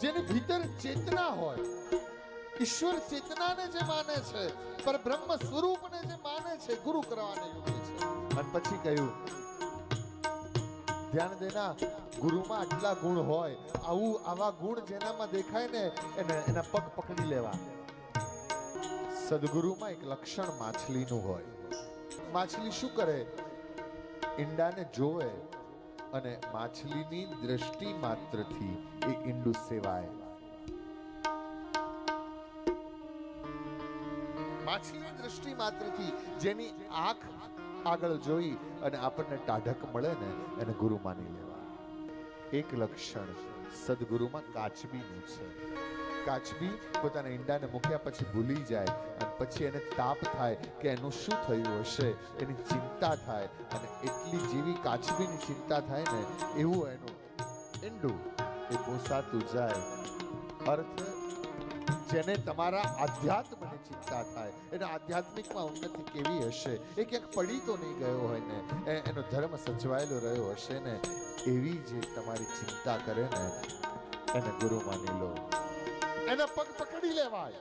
જેની ભીતર ચેતના હોય. ઈશ્વર ચેતનાને જે માને છે, પર બ્રહ્મ સ્વરૂપને જે માને છે, ગુરુ કરવાને યોગ્ય છે. અને પછી કહ્યું, ધ્યાન દેના, ગુરુમાં આટલા ગુણ હોય, આવું, આવા ગુણ જેનામાં દેખાય ને, એને, એના પગ પકડી લેવા. સદગુરુમાં એક લક્ષણ માછલીનું હોય. માછલી શું કરે? ઈંડાને જોવે અને માછલીની દ્રષ્ટિ માત્રથી એ ઈંડું સેવાય. માછલીની દ્રષ્ટિ માત્રથી જેની આંખ આગળ જોઈ અને આપણને ટાઢક મળે ને, એને ગુરુ માની લેવા એક લક્ષણ સદગુરુમાં કાચબીનું છે. કાચબી પોતાના ઈંડાને મૂક્યા પછી ભૂલી જાય અને પછી એને તાપ થાય કે એનું શું થયું હશે? એની ચિંતા થાય અને એટલી જેવી કાચબીની ચિંતા થાય ને, એવું એનું ઈંડું એ ઘોસાતું જાય. અર્થ, જેને તમારા આધ્યાત્મની ચિંતા થાય. એના આધ્યાત્મિકમાં ઉન્નતિ કેવી હશે? એ ક્યાંક પડી તો નહીં ગયો હોય ને એનો ધર્મ સચવાયેલો રહ્યો હશે ને, એવી જે તમારી ચિંતા કરે ને, એને ગુરુ માની લો. એના પગ પકડી લેવાય.